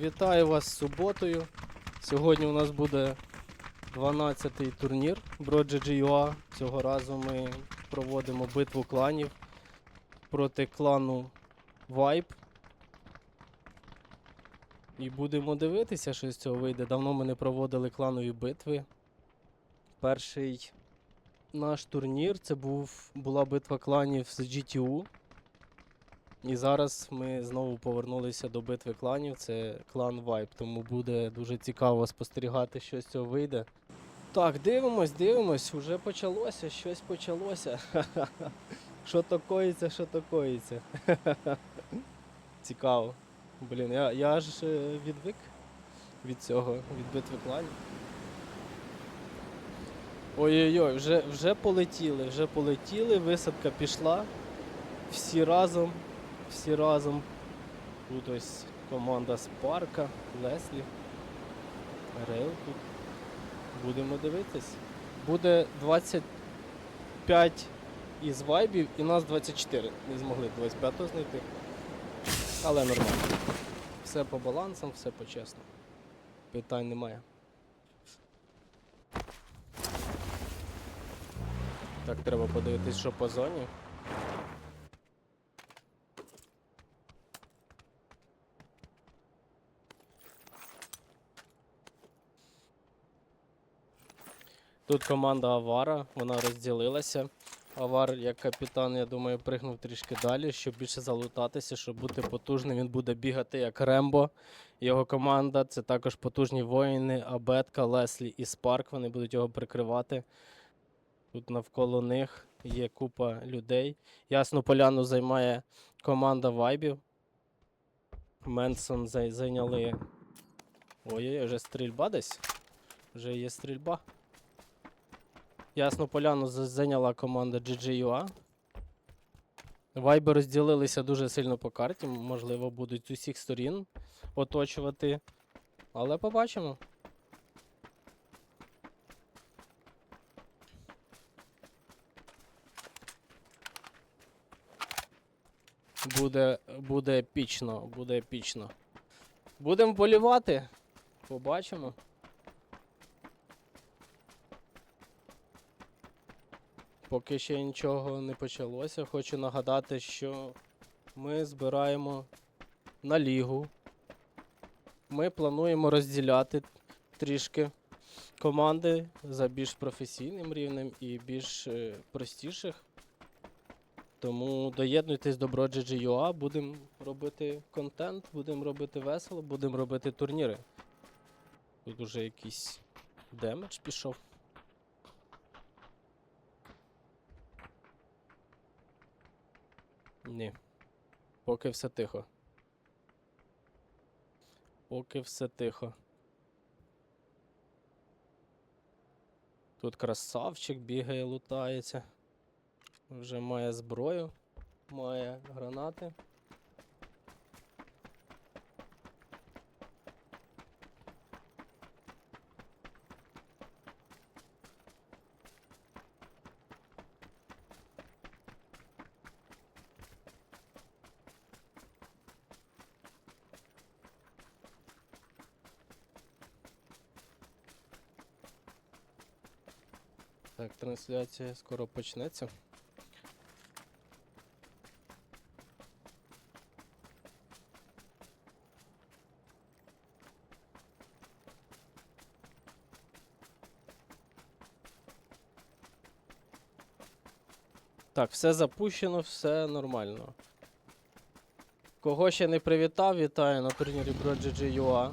Вітаю вас з суботою. Сьогодні у нас буде 12-й турнір BroGGUA. Цього разу ми проводимо битву кланів проти клану Vibe. І будемо дивитися, що з цього вийде. Давно ми не проводили кланові битви. Перший наш турнір це був, була битва кланів з GTU. І зараз ми знову повернулися до битви кланів. Це клан Vibe, тому буде дуже цікаво спостерігати, що з цього вийде. Так, дивимось, дивимось, вже почалося, щось почалося. Що то коїться, що то коїться. Цікаво. Блін, я, я аж е, відвик від цього, від битви кланів. Ой-ой-ой, вже, вже полетіли, вже полетіли, висадка пішла. Всі разом, всі разом. Тут ось команда Спарка, Леслі, Рейл тут. Будемо дивитись. Буде 25 із вайбів і нас 24. Не змогли 25-го знайти. Але нормально. Все по балансам, все по чесно. Питань немає. Так, треба подивитись, що по зоні. Тут команда Авара, вона розділилася. Авар, як капітан, я думаю, пригнув трішки далі, щоб більше залутатися, щоб бути потужним. Він буде бігати як Рембо. Його команда це також потужні воїни, Абетка, Леслі і Спарк. Вони будуть його прикривати. Тут навколо них є купа людей. Ясну поляну займає команда вайбів. Менсон зай- зайняли. Ой-ой, вже стрільба десь. Вже є стрільба. Ясну поляну зайняла команда GGUA. Вайби розділилися дуже сильно по карті. Можливо, будуть з усіх сторін оточувати. Але побачимо. Буде, буде епічно, буде епічно. Будемо болівати. Побачимо. Поки ще нічого не почалося, хочу нагадати, що ми збираємо на лігу. Ми плануємо розділяти трішки команди за більш професійним рівнем і більш е, простіших. Тому доєднуйтесь до BroGG.ua, будемо робити контент, будемо робити весело, будемо робити турніри. Тут уже якийсь демедж пішов. Ні. Поки все тихо. Поки все тихо. Тут красавчик бігає, лутається. Вже має зброю, має гранати. Так, трансляція скоро почнеться. Так, все запущено, все нормально. Кого ще не привітав, вітаю на турнірі BroGG.ua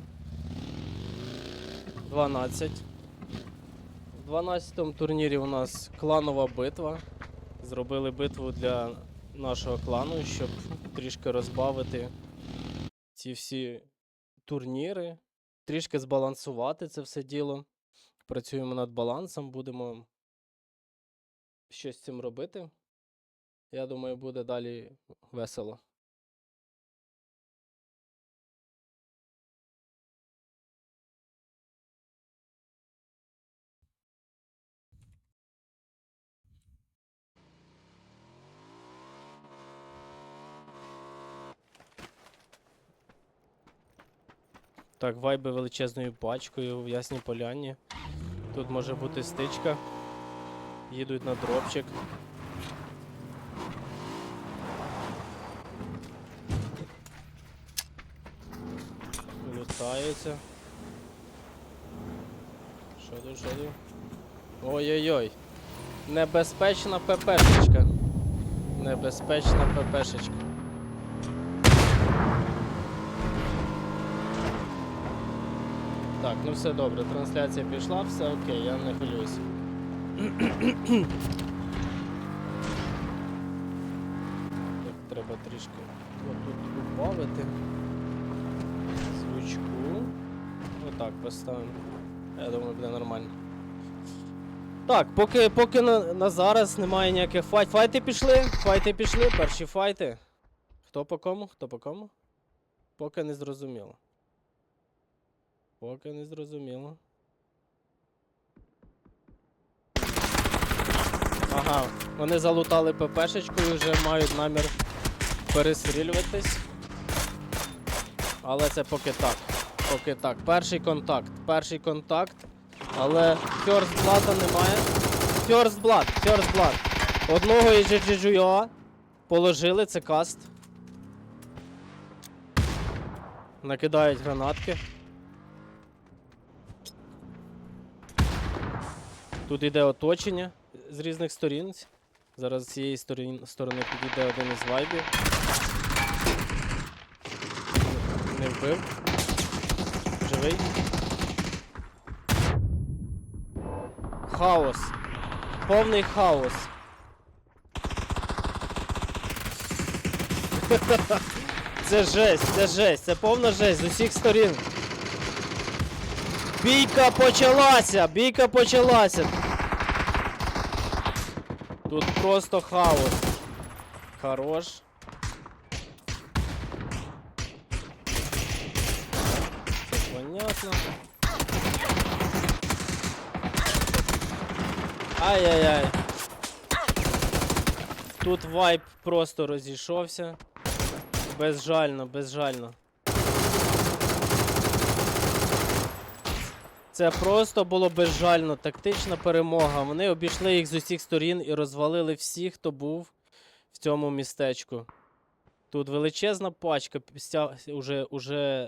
12. В 12-му турнірі у нас кланова битва. Зробили битву для нашого клану, щоб трішки розбавити ці всі турніри, трішки збалансувати це все діло. Працюємо над балансом, будемо щось з цим робити. Я думаю, буде далі весело. Так, вайби величезною пачкою в Ясній Поляні. Тут може бути стичка. Їдуть на дропчик. Тут, що тут? Ой-ой-ой. Небезпечна ППшечка. Небезпечна ППшечка. Так, ну все добре, трансляція пішла, все окей, я не хвилююсь. Так, треба трішки отут убавити. Звучку. Отак поставимо. Я думаю, буде нормально. Так, поки, поки на, на зараз немає ніяких файт. Файти пішли, файти пішли, перші файти. Хто по кому? Хто по кому? Поки не зрозуміло. Поки не зрозуміло. Ага, вони залутали ППшечку і вже мають намір перестрілюватись. Але це поки так. Поки так. Перший контакт. Перший контакт. Але First Blood немає. First Blood, First. Одного із GGGUA положили, це каст. Накидають гранатки. Тут йде оточення з різних сторін. Зараз з цієї сторін, сторони підійде один із вайбів. Не вбив. Живий. Хаос. Повний хаос. Це жесть, це жесть, це повна жесть з усіх сторін. Бійка почалася! Бійка почалася! Тут просто хаос. Хорош. Це понятно. Ай-яй-яй. Тут вайп просто розійшовся. Безжально, безжально. Це просто було безжально, тактична перемога. Вони обійшли їх з усіх сторін і розвалили всіх, хто був в цьому містечку. Тут величезна пачка уже, уже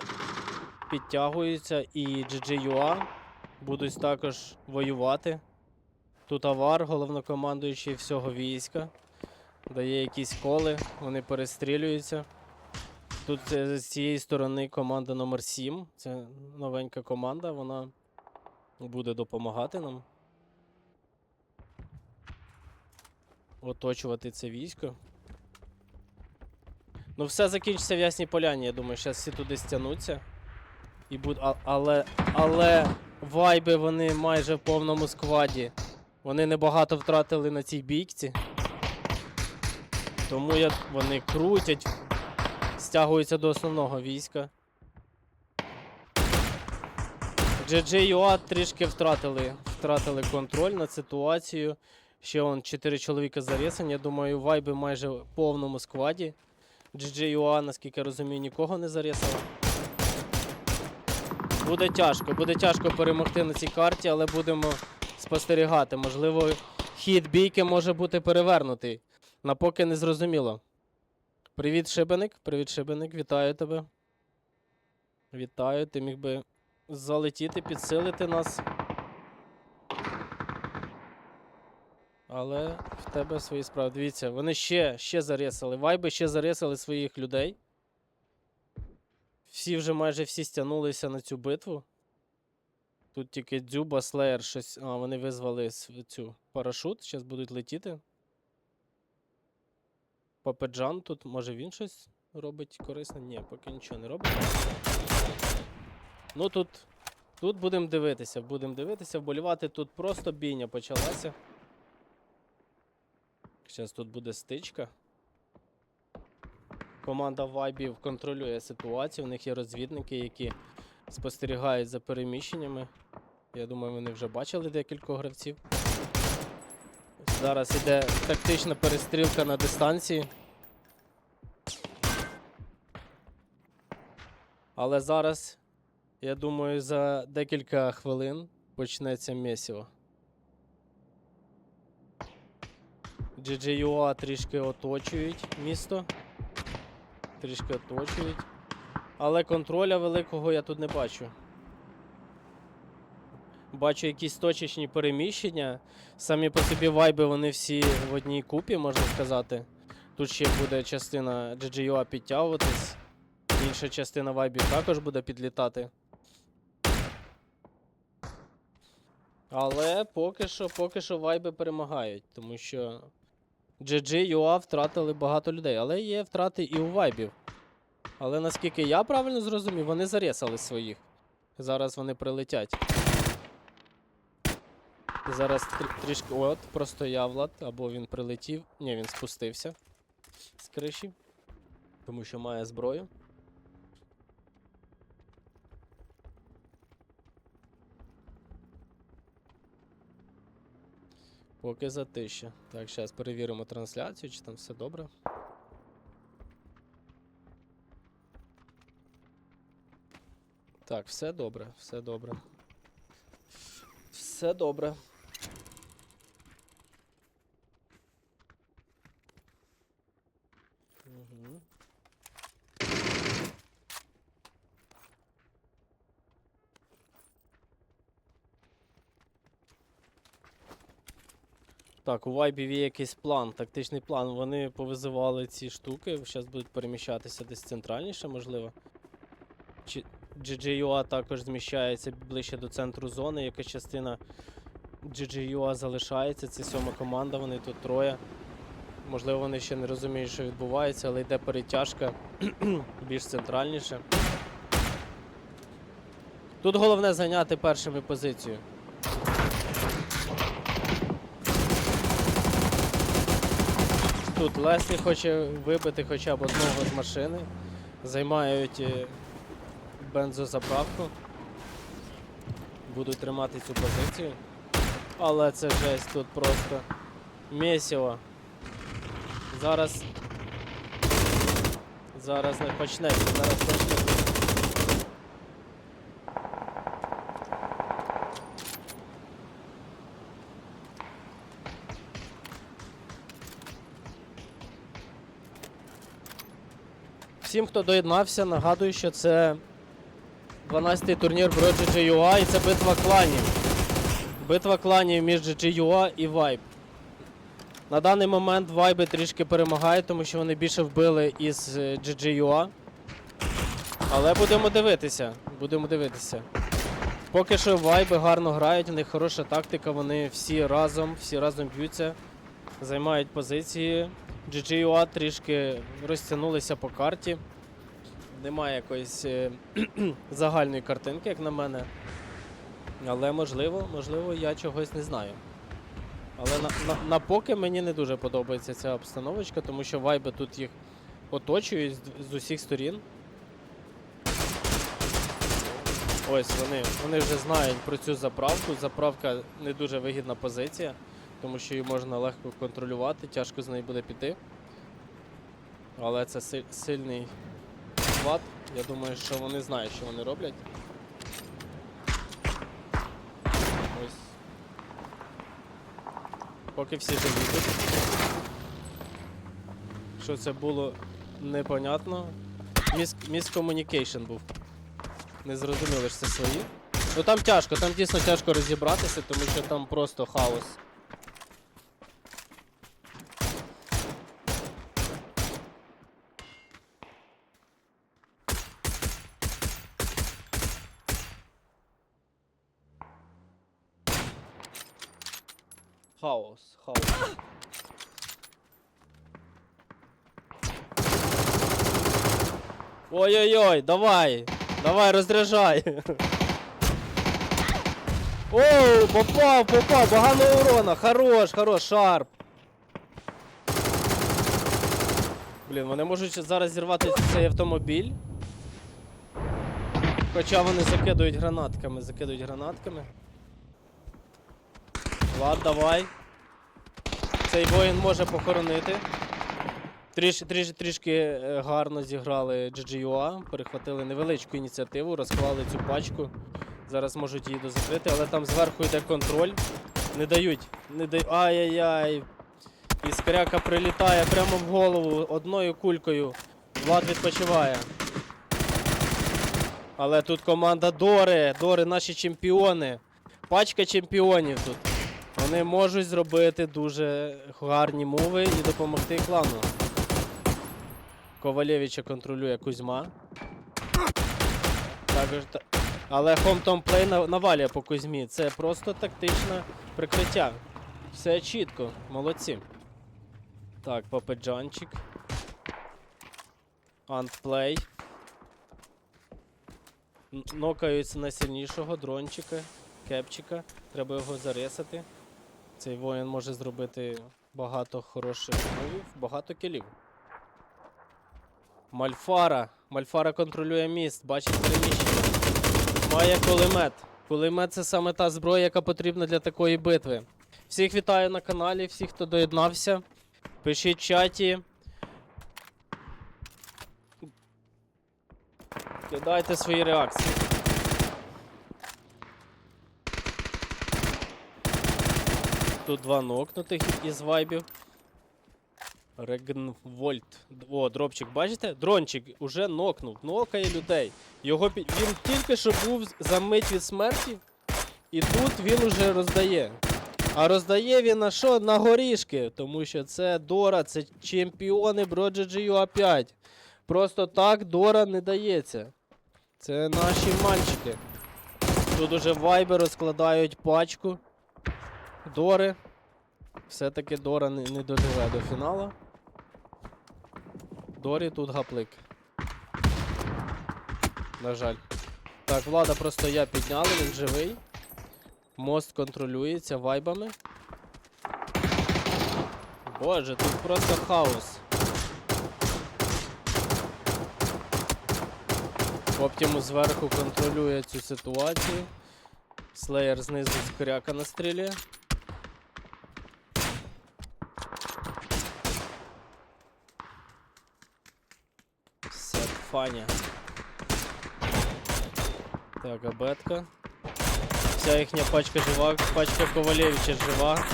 підтягується, і GGUA будуть також воювати. Тут авар, головнокомандуючий всього війська. Дає якісь коли, вони перестрілюються. Тут е, з цієї сторони команда номер 7. Це новенька команда, вона буде допомагати нам. Оточувати це військо. Ну, все закінчиться в Ясній Поляні, я думаю, зараз всі туди стягнуться. І буд... а, але, але вайби вони майже в повному складі. Вони небагато втратили на цій бійці. Тому я... вони крутять, стягуються до основного війська. GG.ua трішки втратили, втратили контроль над ситуацією. Ще он 4 чоловіка зарісані. Я думаю, вайби майже в повному складі. GG.ua, наскільки я розумію, нікого не зарісало. Буде тяжко, буде тяжко перемогти на цій карті, але будемо спостерігати. Можливо, хід бійки може бути перевернутий. На поки не зрозуміло. Привіт, Шибеник. Привіт, Шибеник, вітаю тебе. Вітаю, ти міг би залетіти, підсилити нас. Але в тебе свої справи. Дивіться, вони ще, ще зарисали. Вайби ще зарисали своїх людей. Всі вже майже всі стягнулися на цю битву. Тут тільки Дзюба, Слеєр, щось. А, вони визвали цю парашут, зараз будуть летіти. Папеджан тут, може він щось робить корисне? Ні, поки нічого не робить. Ну тут. Тут будемо дивитися, будемо дивитися, вболівати. Тут просто бійня почалася. Зараз тут буде стичка. Команда вайбів контролює ситуацію. У них є розвідники, які спостерігають за переміщеннями. Я думаю, вони вже бачили декількох гравців. Зараз іде тактична перестрілка на дистанції. Але зараз Я думаю, за декілька хвилин почнеться місіво. GGUA трішки оточують місто. Трішки оточують. Але контроля великого я тут не бачу. Бачу якісь точечні переміщення. Самі по собі вайби вони всі в одній купі, можна сказати. Тут ще буде частина GGUA підтягуватись. Інша частина вайбів також буде підлітати. Але поки що, поки що вайби перемагають, тому що GG.ua втратили багато людей, але є втрати і у вайбів. Але наскільки я правильно зрозумів, вони зарісали своїх. Зараз вони прилетять. Зараз трі- трішки. От, простояв Влад, або він прилетів. Ні, він спустився з криші. Тому що має зброю. Поки затища. Так, зараз перевіримо трансляцію, чи там все добре. Так, все добре, все добре. Все добре. Так, у Вайбів є якийсь план, тактичний план. Вони повизивали ці штуки, зараз будуть переміщатися десь центральніше, можливо. Чи GGUA також зміщається ближче до центру зони, яка частина GGUA залишається. Це сьома команда, вони тут троє. Можливо, вони ще не розуміють, що відбувається, але йде перетяжка більш центральніше. Тут головне зайняти першими позицію. Тут Леслі хоче вибити хоча б одного з машини. Займають е, бензозаправку. Будуть тримати цю позицію. Але це жесть тут просто місіво. Зараз. Зараз не почнеться, зараз почнеться. Всім, хто доєднався, нагадую, що це 12-й турнір про GGUA і це битва кланів. Битва кланів між GGUA і Vibe. На даний момент Vibe трішки перемагають, тому що вони більше вбили із е, GGUA. Але будемо дивитися. Будемо дивитися. Поки що Vibe гарно грають, у них хороша тактика, вони всі разом, всі разом б'ються, займають позиції. GGUA трішки розтягнулися по карті. Немає якоїсь е, загальної картинки, як на мене. Але можливо, можливо, я чогось не знаю. Але на, на, на поки мені не дуже подобається ця обстановочка, тому що вайби тут їх оточують з, з усіх сторін. Ось вони, вони вже знають про цю заправку. Заправка не дуже вигідна позиція, тому що її можна легко контролювати, тяжко з неї буде піти. Але це сильний склад. Я думаю, що вони знають, що вони роблять. Ось. Поки всі живі. Що це було непонятно. Міс, міскомунікейшн був. Не зрозуміли, що це свої. Ну там тяжко, там дійсно тяжко розібратися, тому що там просто хаос. Хаос, хаос. Ой-ой-ой, давай! Давай, розряджай! Оу, попав, попав, багато урона, хорош, хорош, шарп. Блін, вони можуть зараз зірвати цей автомобіль. Хоча вони закидують гранатками, закидують гранатками. Влад, давай. Цей воїн може похоронити. Тріш, тріш, трішки е, гарно зіграли GGUA, перехватили невеличку ініціативу, розклали цю пачку. Зараз можуть її дозакрити, але там зверху йде контроль. Не дають. Не дають. Ай-яй-яй. Іскряка прилітає прямо в голову одною кулькою. Влад відпочиває. Але тут команда Дори. Дори наші чемпіони. Пачка чемпіонів тут. Вони можуть зробити дуже гарні мови і допомогти клану. Ковалєвича контролює Кузьма. Також та... Але Хомтом Плей на- навалює по Кузьмі. Це просто тактичне прикриття. Все чітко, молодці. Так, Папеджанчик. Антплей. Нокаються на сильнішого дрончика, кепчика. Треба його заресати. Цей воїн може зробити багато хороших мувів, багато кілів. Мальфара. Мальфара контролює міст, бачить переміщення. Має кулемет. Кулемет це саме та зброя, яка потрібна для такої битви. Всіх вітаю на каналі, всіх, хто доєднався. Пишіть в чаті. Кидайте свої реакції. Тут два нокнутих із вайбів. Регнвольт. О, дропчик, бачите? Дрончик уже нокнув, нокає людей. Його пі- Він тільки що був за мить від смерті, і тут він уже роздає. А роздає він на що? На горішки, тому що це Дора, це чемпіони Broджеджію 5. Просто так Дора не дається. Це наші мальчики. Тут уже вайби розкладають пачку. Дори. Все-таки Дора не, не доживе до фіналу. Дорі тут гаплик. На жаль. Так, влада просто я підняли, він живий. Мост контролюється вайбами. Боже, тут просто хаос. Оптимус зверху контролює цю ситуацію. Слеєр знизу з кряка настрілює. Фаня. Так, абетка. Вся їхня пачка жива, пачка Ковалєвича жива.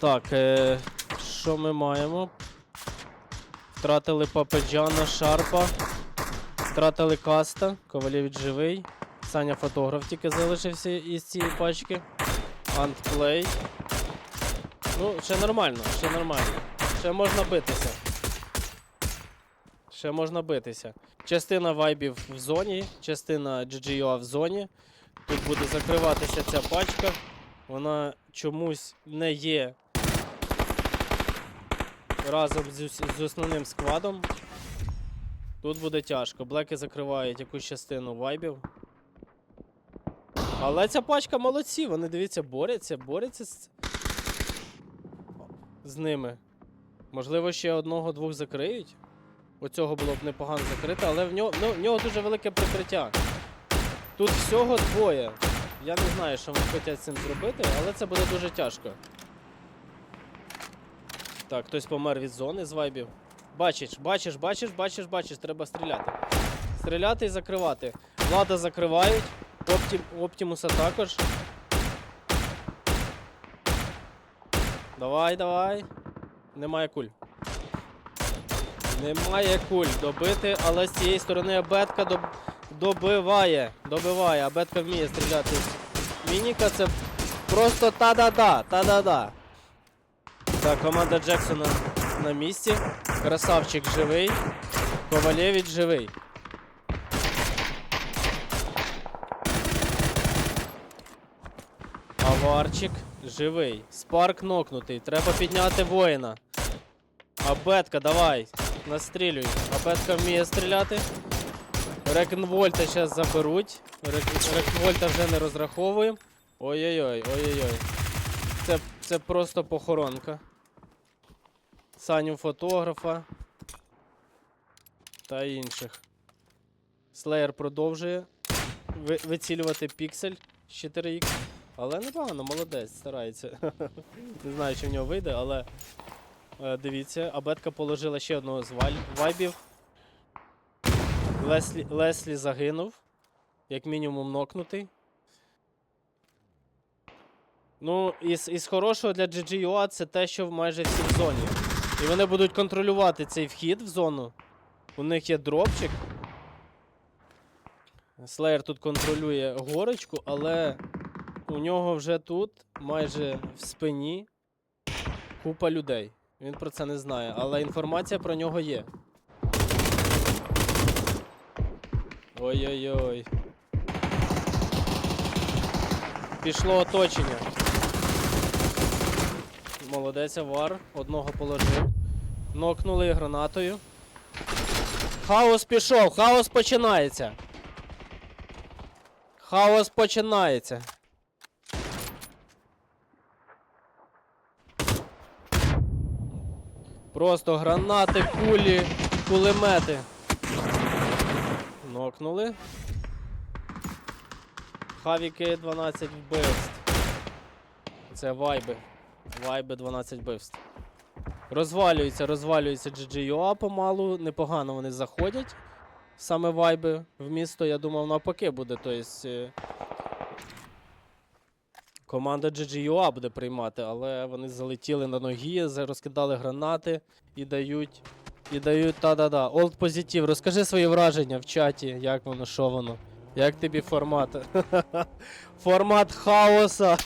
Так, е, що ми маємо? Втратили Папеджана, Шарпа. Втратили Каста, Ковалєвич живий. Саня фотограф тільки залишився із цієї пачки. Антплей. Ну, ще нормально, ще нормально. Ще можна битися. Ще можна битися. Частина вайбів в зоні, частина GGUA в зоні. Тут буде закриватися ця пачка. Вона чомусь не є разом з, з основним складом. Тут буде тяжко. Блеки закривають якусь частину вайбів. Але ця пачка молодці, вони дивіться, борються, борються з, з ними. Можливо, ще одного-двох закриють. Оцього було б непогано закрити, але в нього, ну, в нього дуже велике прикриття. Тут всього двоє. Я не знаю, що вони хочуть з цим зробити, але це буде дуже тяжко. Так, хтось помер від зони з вайбів. Бачиш, бачиш, бачиш, бачиш, бачиш, треба стріляти. Стріляти і закривати. Влада закривають. Оптім, Оптімуса також. Давай, давай. Немає куль. Немає куль. Добити, але з цієї сторони абетка доб... добиває. Добиває. Абетка вміє стріляти. Мініка це просто та-да-да, та-да-да. Так, команда Джексона на місці. Красавчик живий. Ковалєвич живий. Аварчик живий. Спарк нокнутий. Треба підняти воїна. Абетка, давай. Настрілюй. Абетка вміє стріляти. Рекенвольта зараз заберуть. Рек- Рекенвольта вже не розраховуємо. Ой-ой-ой, ой-ой-ой. Це, це просто похоронка. Саню фотографа. Та інших. Слеєр продовжує ви- вицілювати піксель з 4х. Але непогано, молодець, старається. Не знаю, чи в нього вийде, але дивіться, абетка положила ще одного з вайбів. Леслі, Леслі загинув. Як мінімум нокнутий. Ну, із, із хорошого для GGUA це те, що майже всі в зоні. І вони будуть контролювати цей вхід в зону. У них є дропчик. Слеєр тут контролює горочку, але у нього вже тут майже в спині купа людей. Він про це не знає, але інформація про нього є. Ой-ой-ой. Пішло оточення. Молодець Авар, одного положив. Нокнули гранатою. Хаос пішов, хаос починається. Хаос починається. Просто гранати, кулі, кулемети. Нокнули. Хавіки 12 вбивств. Це вайби. Вайби 12 вбивств. Розвалюється, розвалюється GGUA помалу. Непогано вони заходять. Саме вайби в місто, я думав, навпаки буде. Тобто, команда GGUA буде приймати, але вони залетіли на ноги, розкидали гранати і дають. І дають та-да-да. Олд позитив. Розкажи свої враження в чаті, як воно, що воно. Як тобі формат? Формат хаоса.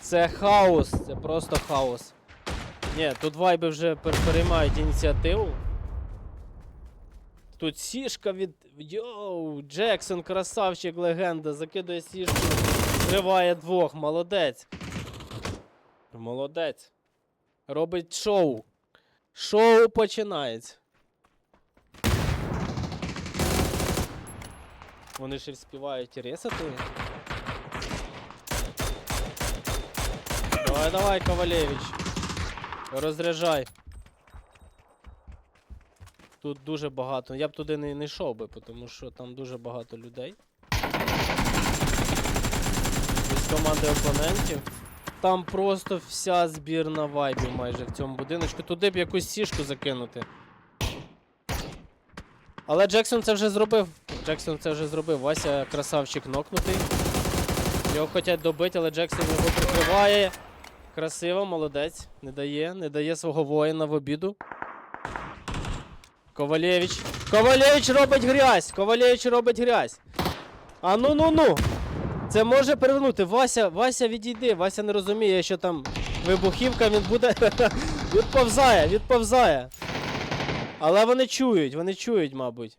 Це хаос, це просто хаос. Ні, тут вайби вже пер- переймають ініціативу. Тут сішка від. Йоу, Джексон, красавчик, легенда, закидує сішку, зриває двох, молодець. Молодець. Робить шоу. Шоу починається. Вони ще співають ресати. Давай, давай, Ковалевич. Розряджай. Тут дуже багато. Я б туди не йшов би, тому що там дуже багато людей. З команди опонентів. Там просто вся збірна вайбів майже в цьому будиночку. Туди б якусь сішку закинути. Але Джексон це вже зробив. Джексон це вже зробив. Вася красавчик нокнутий. Його хочуть добити, але Джексон його прикриває. Красиво, молодець. Не дає, не дає свого воїна в обіду. Ковалєвич. Ковалєвич робить грязь! Ковалєвич робить грязь. А ну ну ну. Це може перевернути. Вася, Вася відійди. Вася не розуміє, що там вибухівка, він буде. відповзає, відповзає. Але вони чують, вони чують, мабуть.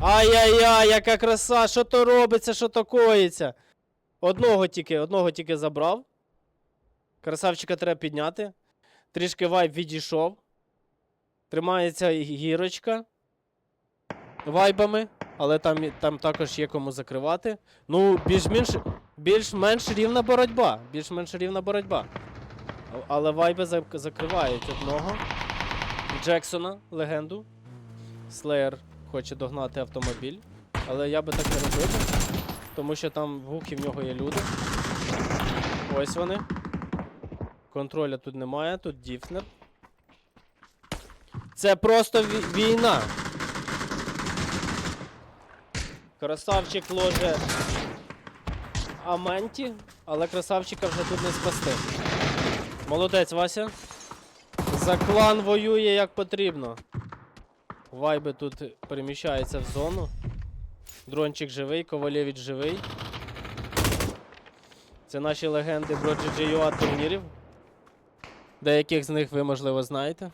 Ай-яй-яй, яка краса! Що то робиться, що то коїться? Одного тільки, одного тільки забрав. Красавчика треба підняти. Трішки вайб відійшов. Тримається гірочка. Вайбами, але там, там також є кому закривати. Ну, більш-менш більш-менш рівна боротьба. Більш-менш рівна боротьба. Але вайби закривають одного. Джексона, легенду. Слеєр хоче догнати автомобіль. Але я би так не робив. Тому що там в гукі в нього є люди. Ось вони. Контроля тут немає, тут Діфнер. Це просто війна. Красавчик ложе Аменті, але красавчика вже тут не спасти. Молодець, Вася. За клан воює як потрібно. Вайби тут переміщаються в зону. Дрончик живий, Ковалєвич живий. Це наші легенди про GGUA турнірів. Деяких з них ви, можливо, знаєте.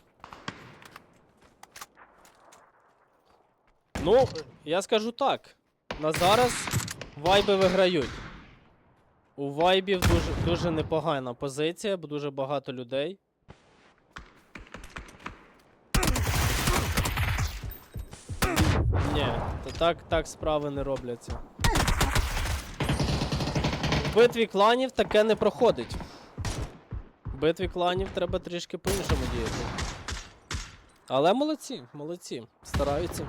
Ну, я скажу так. На зараз вайби виграють. У вайбів дуже, дуже непогана позиція, бо дуже багато людей. Ні, то так, так справи не робляться. В битві кланів таке не проходить. В битві кланів треба трішки по-іншому діяти. Але молодці, молодці. Стараються.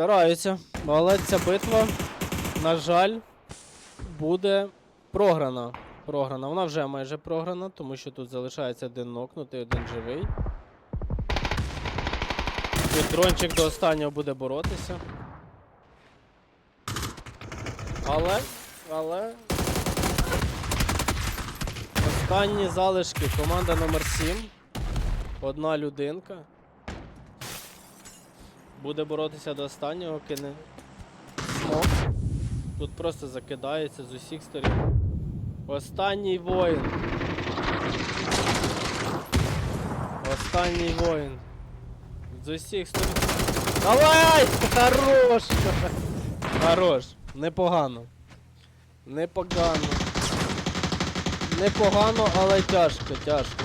Стараються. Але ця битва на жаль, буде програна. Програна. Вона вже майже програна, тому що тут залишається один нокнутий, один живий. Тут дрончик до останнього буде боротися. Але, але. Останні залишки. Команда номер 7. Одна людинка. Буде боротися до останнього, кине смок. Тут просто закидається з усіх сторін. Останній воїн. Останній воїн. З усіх сторін. Давай! Хорош! Хорош. Непогано. Непогано. Непогано, але тяжко, тяжко.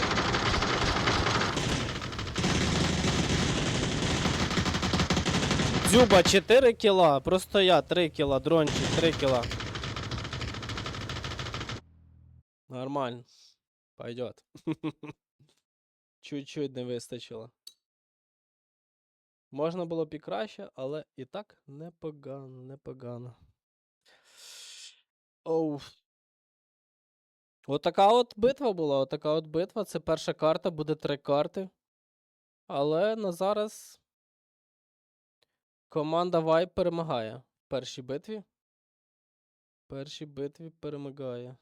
Дзюба 4 кіла, просто я 3 кіла, дрончик 3 кіла. Нормально. Пойдет. Чуть-чуть не вистачило. Можна було б і краще, але і так непогано, непогано. Оу. Отака от битва була, отака от битва. Це перша карта, буде три карти. Але на зараз команда Vibe перемагає в першій битві. В першій битві перемагає.